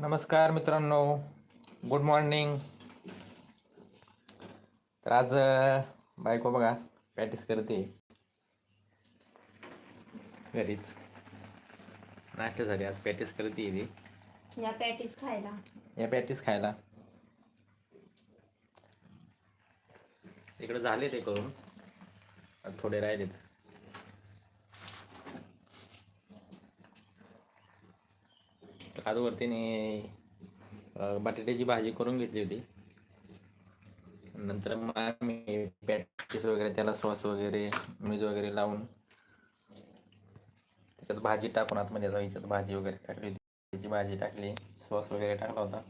नमस्कार मित्रांनो. Good morning तर आज बायको बघा प्रॅक्टिस करते. घरीच. नाश्त्यासाठी आज प्रॅक्टिस करते ती. या पॅटीस खायला. या पॅटीस खायला. इकडे झाले ते करून. थोडे राहिलेत. तर बटाट्याची भाजी करून घेतली होती. नंतर मग मी पॅटीस वगैरे त्याला सॉस वगैरे मीज वगैरे लावून त्याच्यात भाजी टाकून आतमध्ये जाऊ याच्यात भाजी वगैरे टाकली होती. त्याची भाजी टाकली सॉस वगैरे टाकला होता.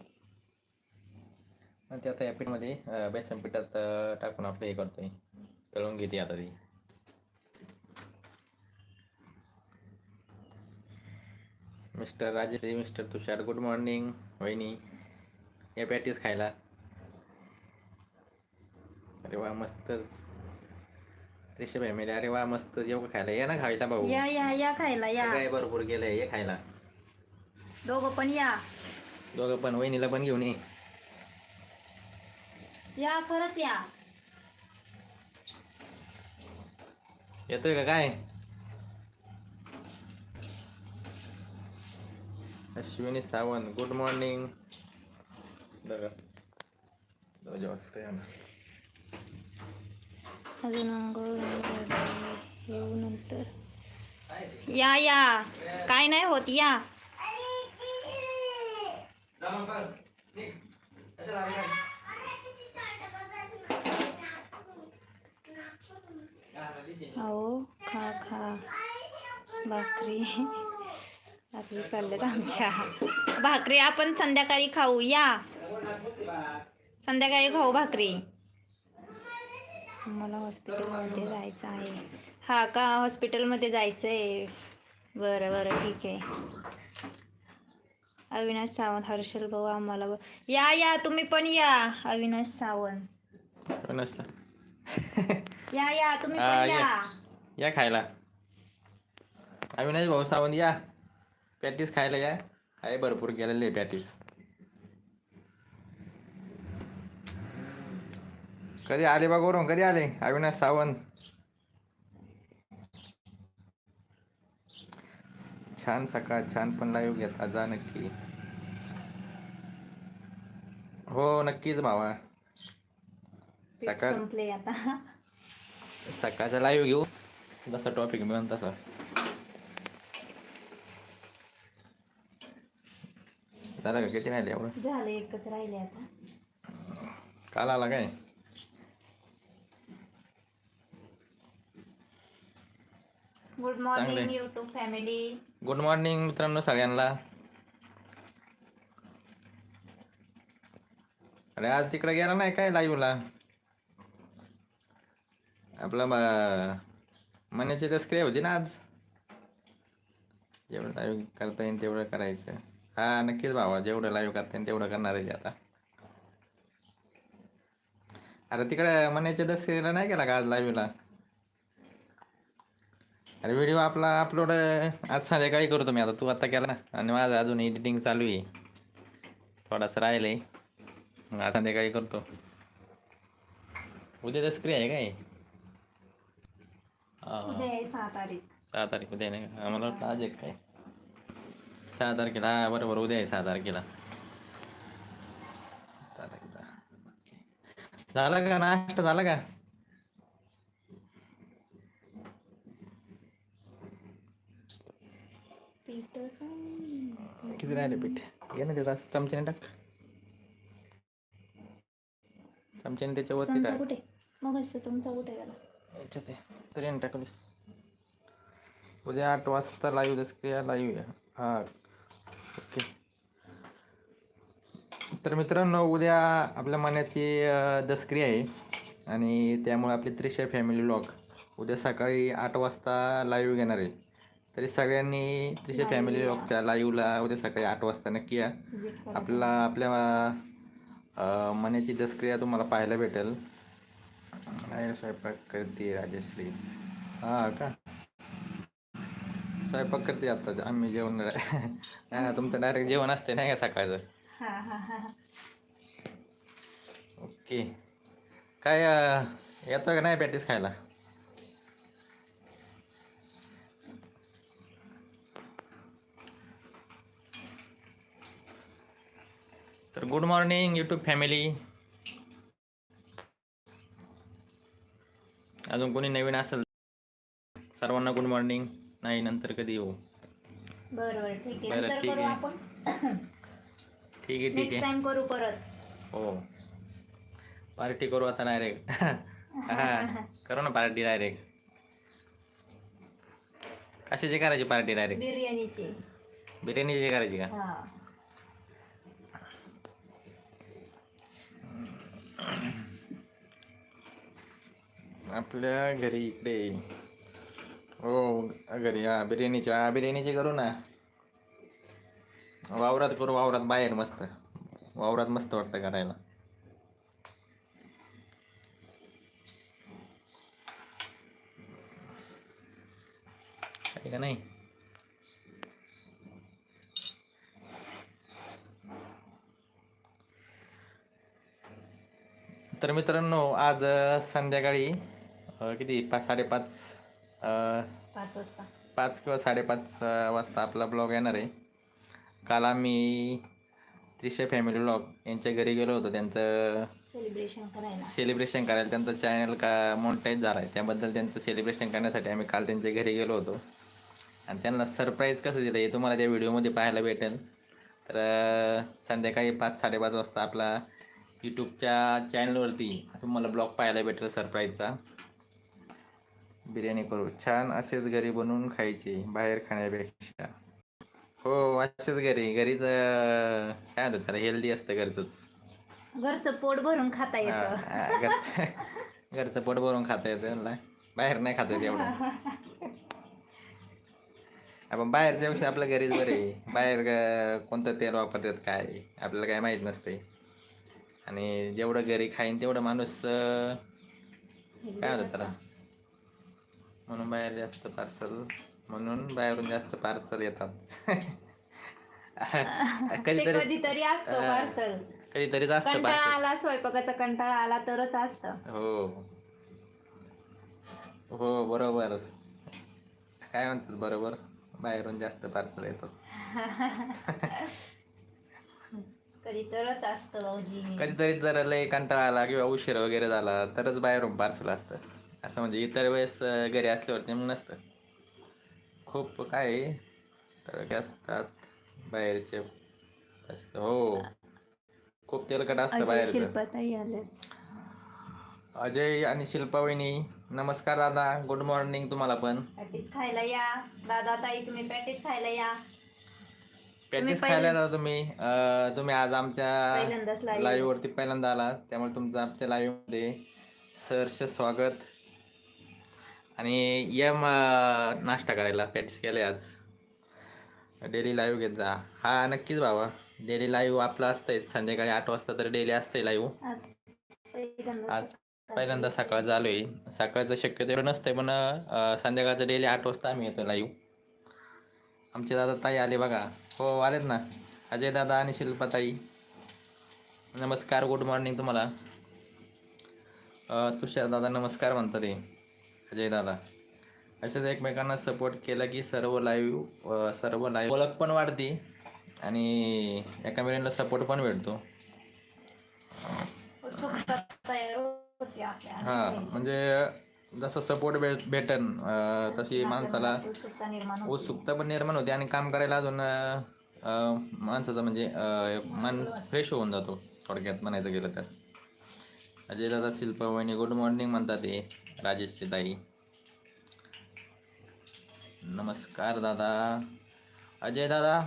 आणि ते आता या पीठमध्ये बेसन पिठात टाकून आपलं हे करतोय. तळून घेते आता ती. Mister Rajeshri mister Tushar good morning वहिनी. या पॅटीस खायला. अरे वा मस्तच त्रिशे फॅमिली अरे वा मस्त. जेव खायला. ये ना खायला भाऊ. या या या खायला या. काय भरपूर गेलंय ये खायला. दोघं पण या. दोघं पण वहिनीला पण घेऊन ये. या खरंच या. येतोय का काय? अश्विनी सावंत गुड मॉर्निंग दोन वाजता या ना. अजून येऊ नंतर. या या. काय नाही होत या. अहो खा खा. भाकरी. भाकरी चालल्यात आमच्या. भाकरी आपण संध्याकाळी खाऊ या. संध्याकाळी खाऊ भाकरी. मला हॉस्पिटलमध्ये जायचं आहे. हा का हॉस्पिटलमध्ये जायचं आहे बरं बरं ठीक आहे. अविनाश सावंत हर्षल भाऊ आम्हाला या या तुम्ही पण या अविनाश सावंत. असतं? या या तुम्ही. या. या खायला. अविनाश भाऊ सावंत या. पॅटीस खायला या. आहे भरपूर गेलेले पॅटीस. कधी आले बा वरून कधी आले? अविनाश सावंत. छान सकाळ छान पण लाईव्ह घेता. जा नक्की. हो नक्कीच भावा. सकाळ संपले आता. सकाळचा लाईव्ह घेऊ. जसा टॉपिक मिळून तसा. झालं का? किती राहिले एवढं? झालं एकच राहिले आता. काल आला काय? Good morning. YouTube family good morning मित्रांनो सगळ्यांना. अरे आज तिकडे गेला नाही काय लाईव्हला आपलं मनाची तस्करी होती ना आज? जेवढं लाईव्ह करता येईल तेवढं करायचं. हा नक्कीच भावा. जेवढं लाईव्ह करता तेवढं करणार आहे आता. अरे तिकडे मनाच्या तस्करीला नाही केला का आज लाईव्हला अरे व्हिडिओ आपला अपलोड आज संध्याकाळी करतो मी आता तू आता केला ना. आणि माझं अजून एडिटिंग चालू आहे. थोडासा राहिलंय. मग आज संध्याकाळी करतो. उद्या दसकरी आहे काय? हा, आहे सहा तारीख. सहा तारीख. उद्या नाही का वाटलं आज एक काय सहा तारखेला. बरोबर. उद्या आहे सहा तारखेला. झाला का नाश्ता झाला का. किती राहिले पीठ? घे ना त्याचा चमच्याने टाक. चमच्याने त्याच्यावरती चमचा टाक. कुठे? मग चमचा कुठे गेला? याच्यात आहे. तरी टाकली. उद्या आठ वाजता लाईव्ह दसक्रिया लाईव्ह आहे. हा ओके तर मित्रांनो उद्या आपल्या मनाची अं, दसक्रिया आहे. आणि त्यामुळे आपली त्रिशा फॅमिली लॉग उद्या सकाळी आठ वाजता लाईव्ह घेणार आहे. तरी सगळ्यांनी त्रिशा फॅमिली या. लॉगच्या लाईव्हला उद्या सकाळी आठ वाजता नक्की या. आपल्याला आपल्या मनाची दसक्रिया तुम्हाला पाहायला भेटेल. नाही स्वयंपाक करते राजश्री. हा का? स्वयंपाक करते आता आम्ही जेवण तुमचं डायरेक्ट जेवण असते नाही का सकाळचं? हा हा हा हा. ओके. काय येतो का नाही पॅटीस खायला? तर गुड मॉर्निंग यूट्यूब फॅमिली अजून कोणी नवीन असेल? सर्वांना गुड मॉर्निंग नाही नंतर कधी येऊ? बरं बरं. ठीक आहे. ठीक आहे. ठीक आहे ठीक नेक्स्ट आहे. टाइम करू परत. हो. पार्टी करू आता डायरेक्ट हा. करू ना पार्टी डायरेक्ट कशाची करायची पार्टी डायरेक्ट बिर्याणीची. बिर्याणीची करायची का? हा. आपल्या घरी इकडे. हो घरी. हा बिर्याणीची हा बिर्याणीची करू ना. वावरात करू वावरात बाहेर मस्त. वावरात मस्त वाटतं करायला. का नाही? तर मित्रांनो आज संध्याकाळी किती? पाच साडेपाच पाच किंवा साडेपाच वाजता आपला ब्लॉग येणार आहे. काल आम्ही त्रिशे फॅमिली ब्लॉग यांच्या घरी गेलो होतो. त्यांचं सेलिब्रेशन करायला. सेलिब्रेशन करायला. त्यांचं चॅनल का मोनिटाईज झालं आहे त्याबद्दल त्यांचं सेलिब्रेशन करण्यासाठी आम्ही काल त्यांच्या घरी गेलो होतो. आणि त्यांना सरप्राईज कसं दिलं हे तुम्हाला त्या व्हिडिओमध्ये पाहायला भेटेल. तर संध्याकाळी पाच साडेपाच वाजता आपला यूट्यूबच्या चॅनलवरती तुम्हाला ब्लॉग पाहायला भेटेल सरप्राईजचा बिर्याणी करू. छान असेच घरी बनवून खायची बाहेर खाण्यापेक्षा. हो असेच घरी. घरीच अं, काय म्हणतात त्याला हेल्दी असतं घरचंच. घरचं पोट भरून खाता येतं. हा, हा, घरचं घरचं पोट भरून खाता येतं त्यांना बाहेर नाही खाता येत एवढं. आपण बाहेरच्या पेक्षा आपल्या घरीच बरे. बाहेर ग- कोणतं तेल वापरतात काय आपल्याला काय माहीत नसते आणि जेवढं घरी खाईन तेवढं माणूस अं, काय होतं त्याला? म्हणून बाहेर जास्त पार्सल. म्हणून बाहेरून जास्त पार्सल येतात. ते कधीतरी कधीतरी असतं. पार्सल कधीतरीच असतं कंटाळा पार्सल आला स्वयंपाकाचा कंटाळा आला तरच असतं. हो. हो बरोबर. काय म्हणतात बरोबर? बाहेरून जास्त पार्सल येतात. कधी तरच असतं भाऊजी. कधीतरी जर लय कंटाळा आला किंवा उशीर वगैरे झाला तरच बाहेरून पार्सल असतं. असं म्हणजे इतर वेळेस अं, घरी असल्यावरती मग नसतं. खूप काय तळके असतात बाहेरचे असतं हो. खूप तेलकट असतं शिल्पाताई आले अजय आणि शिल्पा वहिनी नमस्कार दादा. गुड मॉर्निंग तुम्हाला पण. पॅटीस खायला या. दादा ताई तुम्ही पॅटीस खायला या. पॅटीस पहिलं- खायला जाऊ तुम्ही अं, तुम्ही आज आमच्या पहिल्यांदाच live. लाईव्ह वरती पहिल्यांदा आला त्यामुळे तुमचं आमच्या लाईव्हमध्ये सहर्ष स्वागत. आणि यम अं, नाश्ता करायला पॅटीस केले आज. डेली लाईव्ह घेत जा. हा नक्कीच बाबा डेली लाईव्ह आपलं असतंय. संध्याकाळी आठ वाजता तर डेली असतंय लाईव्ह आज पहिल्यांदा सकाळ चालू आहे. सकाळचं शक्यतो एवढं नसतंय पण संध्याकाळचं डेली आठ वाजता आम्ही येतो लाईव्ह आमचे दादा ताई आले बघा. हो आलेत ना. अजय दादा आणि शिल्पा ताई. नमस्कार गुड मॉर्निंग तुम्हाला. तुषार दादा नमस्कार म्हणतात ते. अजय दादा. असेच एकमेकांना सपोर्ट केला की सर्व लाईव्ह सर्व लाईव्ह ओळख पण वाढते आणि एकामेकांना सपोर्ट पण भेटतो. हा म्हणजे जसं सपोर्ट भेट भेटन तशी माणसाला उत्सुकता पण निर्माण होते आणि काम करायला अजून माणसाचं म्हणजे मन फ्रेश होऊन जातो. थोडक्यात म्हणायचं गेलं तर. अजय दादा शिल्पा वहिनी गुड मॉर्निंग म्हणतात ते राजेशची ताई. नमस्कार दादा. अजय दादा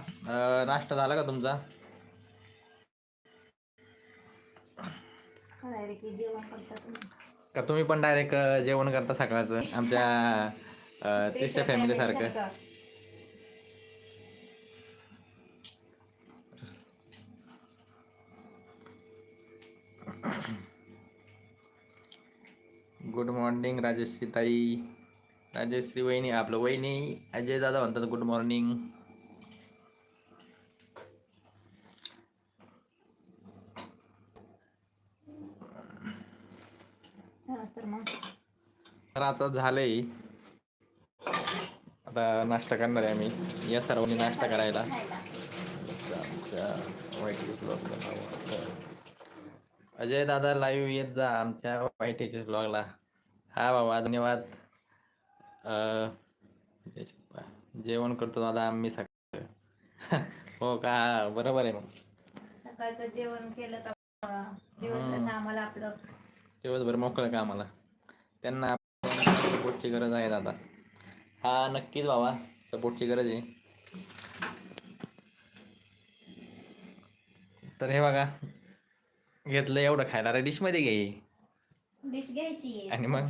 नाश्ता झाला का तुमचा? का तुम्ही. पण डायरेक्ट जेवण करता सकाळचं? आमच्या तिसऱ्या फॅमिली सारखं. गुड मॉर्निंग राजेश्री ताई राजश्री वहिनी आपलं वहिनी अजय दादा म्हणतात गुड मॉर्निंग तर आता झालंय. आता नाश्ता करणार आहे आम्ही. या सर्वांनी नाश्ता करायला. अजय दादा लाईव्ह येत जा आमच्या वाईटीच्या ब्लॉगला हा बाबा धन्यवाद. जेवण करतो दादा आम्ही सकाळ हो का? बरोबर आहे मग. सकाळचं जेवण केलं दिवसभर कामाला आपलं. दिवसभर मोकळं का आम्हाला त्यांना सपोर्टची गरज आहे दादा. हा नक्कीच बाबा सपोर्टची गरज आहे. तर हे बघा घेतलं एवढं खायला. डिशमध्ये घे. डिश घ्यायची आणि मग?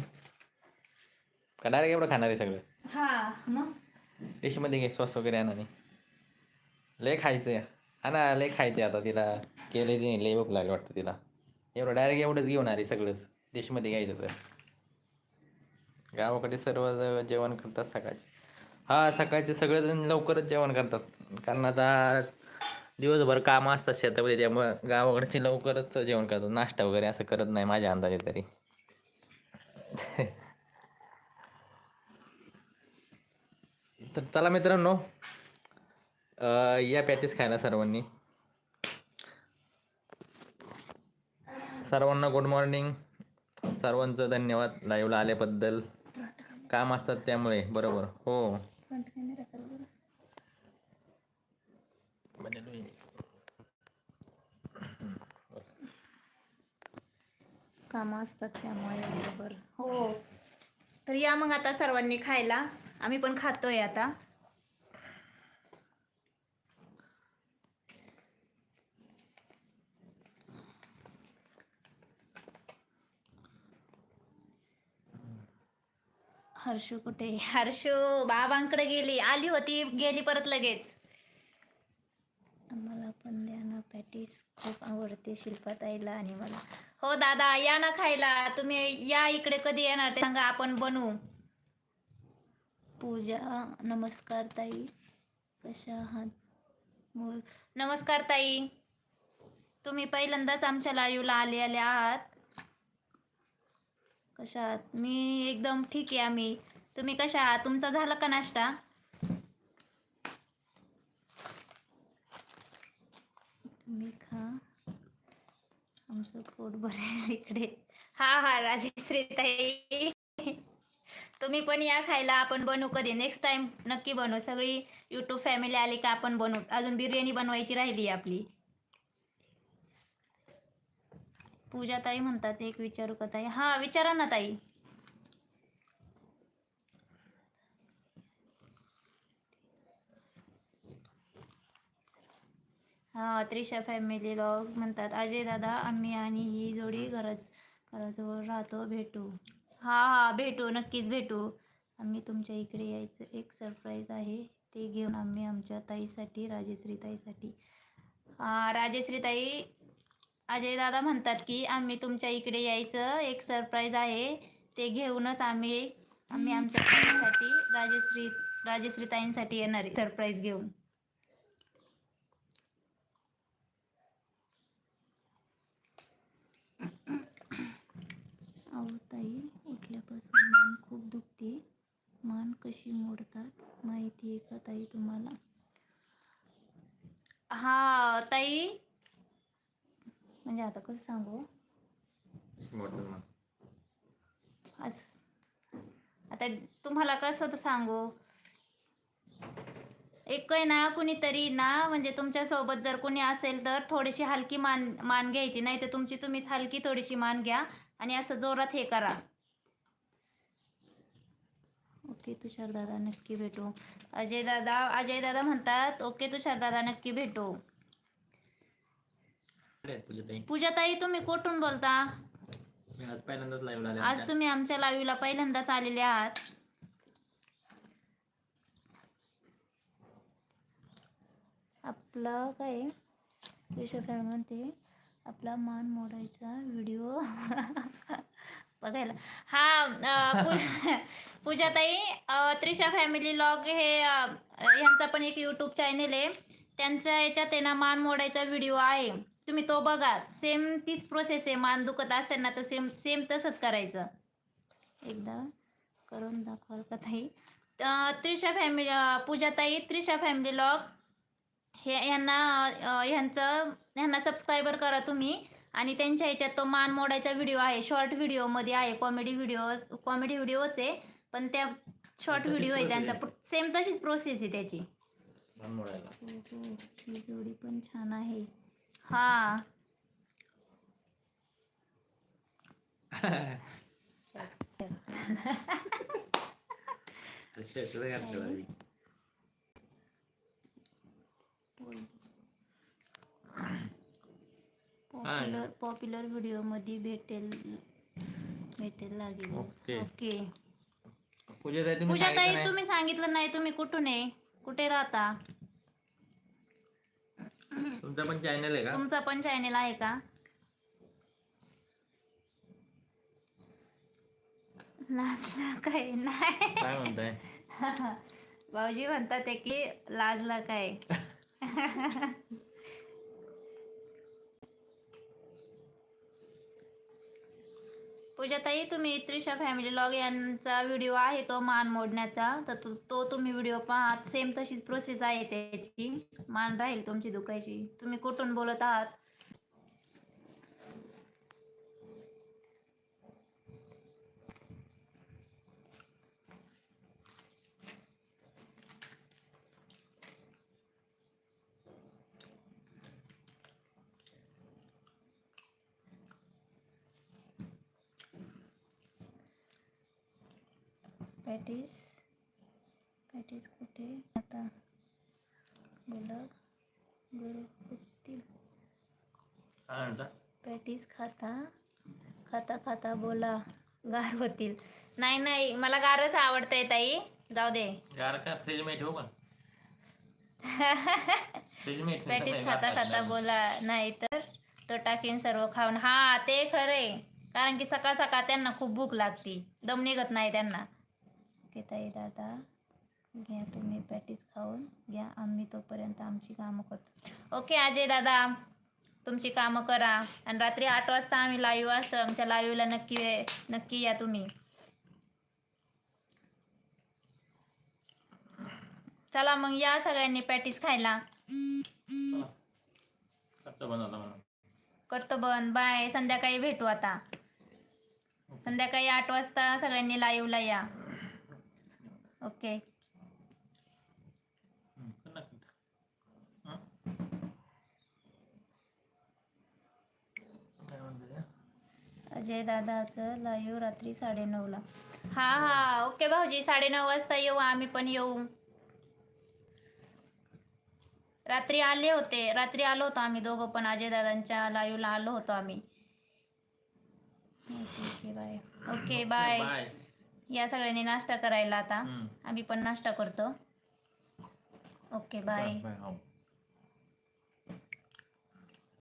का डायरेक्ट एवढं खाणार आहे सगळं? हा मग? डिशमध्ये घे सॉस वगैरे आणा आणि लय खायचं आहे. आणा लय खायचं आहे आता तिला. केले तिने लय भूक लागली वाटतं तिला. एवढं डायरेक्ट एवढंच घेऊन आली सगळंच. डिशमध्ये घ्यायचं तर. गावाकडे सर्व ज- जेवण करतात सकाळचे. हा सकाळचे सगळेजण लवकरच जेवण करतात. कारण आता दिवसभर कामं असतात शेतामध्ये त्यामुळं गावाकडचे लवकरच जेवण करतात. नाश्ता वगैरे असं करत नाही माझ्या अंदाजे तरी. तर चला मित्रांनो या पॅटीस खायला सर्वांनी. सर्वांना गुड मॉर्निंग सर्वांचं धन्यवाद लाईव्हला आल्याबद्दल. काम असतात त्यामुळे बरोबर. हो. काम कामं असतात त्यामुळे बरोबर. हो. तर या मग आता सर्वांनी खायला. आम्ही पण खातोय आता. हर्षू कुठे? हर्षू बाबांकडे गेली. आली होती गेली परत लगेच. आम्हाला पण द्या ना पॅटीस. खूप आवडते शिल्पाताईला आणि मला. हो दादा या ना खायला. तुम्ही या इकडे कधी येणार ते सांगा आपण बनवू. पूजा नमस्कार ताई. कशा आहात? नमस्कार ताई. तुम्ही पहिल्यांदाच आमच्या लाईव्हला आले आले आहात. कशा आहात? मी एकदम ठीक आहे आम्ही. तुम्ही कशा आहात? तुमचा झाला का नाश्ता? तुम्ही खा. आमचं पोट भरेल इकडे. हा हा राजेश्री ताई. तुम्ही पण या खायला आपण बनवू कधी? नेक्स्ट टाइम नक्की बनवू. सगळी यूट्यूब फॅमिली आली का आपण बनवू. अजून बिर्याणी बनवायची राहिली आपली. पूजा ताई म्हणतात एक विचारू का ताई? हा विचारा ना ताई. हा त्रिशा फॅमिली लॉग म्हणतात अजय दादा आम्ही आणि ही जोडी घराच घराजवळ राहतो भेटू. हा हा भेटू नक्कीच भेटू. आम्ही तुमच्या इकडे यायचं. एक सरप्राईज आहे. ते घेऊन आम्ही आमच्या ताईसाठी राजेश्री ताईसाठी. राजेश्री ताई अजय दादा म्हणतात की आम्ही तुमच्या इकडे यायचं. एक सरप्राईज आहे. ते घेऊनच आम्ही आम्ही आमच्या ताईंसाठी राजश्री राजेश्री ताईंसाठी येणार आहे. सरप्राईज घेऊन. अहो ताई. उठल्यापासून मान खूप दुखते. मान कशी मोडतात माहिती आहे का ताई तुम्हाला? हा ताई. म्हणजे आता कसं सांगू? असं. आता तुम्हाला कसं तर सांगू? एक आहे ना कुणीतरी ना म्हणजे तुमच्यासोबत जर कोणी असेल तर थोडीशी हलकी मान मान घ्यायची. नाही तर तुमची तुम्हीच हलकी थोडीशी मान घ्या आणि असं जोरात हे करा. ओके तुषार दादा नक्की भेटू. अजय दादा अजय दादा म्हणतात ओके तुषार दादा नक्की भेटू. पूजाताई? तुम्ही कुठून बोलता? मी आज पहिल्यांदाच लाईव्ह आले आज तुम्ही आमच्या लाईव्हला पहिल्यांदाच आलेले आहात. आपला काय? फॅमिली म्हणते आपला मान मोडायचा व्हिडिओ बघायला. हा पूजाताई त्रिशा फॅमिली लॉग हे यांचा पण एक यूट्यूब चॅनेल आहे. त्यांच्या याच्यात आहे ना मान मोडायचा व्हिडिओ आहे. तुम्ही तो बघा. सेम तीच प्रोसेस आहे. मान दुखत असेल ना तर सेम सेम तसंच करायचं. एकदा करून दाखवाल का ताई? त्रिशा फॅमिली पूजाताई त्रिशा फॅमिली लॉग हे यांना अं, ह्यांचं ह्यांना सबस्क्रायबर करा तुम्ही. आणि त्यांच्या ह्याच्यात तो मान मोडायचा व्हिडिओ आहे. शॉर्ट व्हिडिओमध्ये आहे. कॉमेडी व्हिडिओ कॉमेडी व्हिडिओच आहे. पण त्या शॉर्ट व्हिडिओ आहे त्यांचा. सेम तशीच प्रोसेस आहे त्याची. ही जोडी पण छान आहे. हा. पॉप्युलर व्हिडिओमध्ये भेटेल भेटेल लागेल. ओके. ओके. पूजा तुम्ही पूजा सांगितलं ताई नाही? तुम्ही सांगितलं नाही तुम्ही कुठून आहे? कुठे राहता? तुमचा पण चॅनल आहे का? तुमचा पण चॅनेल आहे का? लाजला काय नाही काय म्हणताय? भाऊजी म्हणतात आहे की लाजला काय पूजाताई तुम्ही त्रिशा फॅमिली लॉग यांचा व्हिडिओ आहे तो मान मोडण्याचा. तर तो तो तुम्ही व्हिडिओ पहा. सेम तशीच प्रोसेस आहे त्याची. मान राहील तुमची दुखायची. तुम्ही कुठून बोलत आहात? पॅटीस पॅटीस कुठे? आता बोला. गुरुकुती पॅटीस खाता. खाता खाता बोला. गार होतील. नाही नाही मला गारच आवडतंय ताई. जाऊ दे. गार का? फ्रीजमध्ये ठेवू का? पॅटीस खाता खाता. बोला. नाही तर तो टाकीन सर्व खाऊन. हा ते खरंय. कारण की सकाळ सकाळ त्यांना खूप भूक लागती. दम निघत नाही त्यांना. ओके ताई दादा. घ्या तुम्ही पॅटीस खाऊन. घ्या आम्ही तोपर्यंत आमची कामं करतो. ओके अजय दादा. तुमची कामं करा. आणि रात्री आठ वाजता आम्ही लाईव्ह असं आमच्या लाईव्हला नक्की नक्की या तुम्ही. चला मग या सगळ्यांनी पॅटीस खायला. करतो बंद बाय संध्याकाळी भेटू आता. संध्याकाळी आठ वाजता सगळ्यांनी लाईव्हला या. ओके? अजय दादाचं लाईव्ह रात्री साडेनऊला. हा हा ओके भाऊजी साडेनऊ वाजता येऊ आम्ही पण येऊ. रात्री आले होते रात्री आलो होतो आम्ही दोघं पण अजय दादांच्या लाईव्हला आलो होतो आम्ही. ओके बाय ओके बाय या सगळ्यांनी नाश्ता करायला आता. आम्ही पण नाश्ता करतो. Okay bye. बाय हो.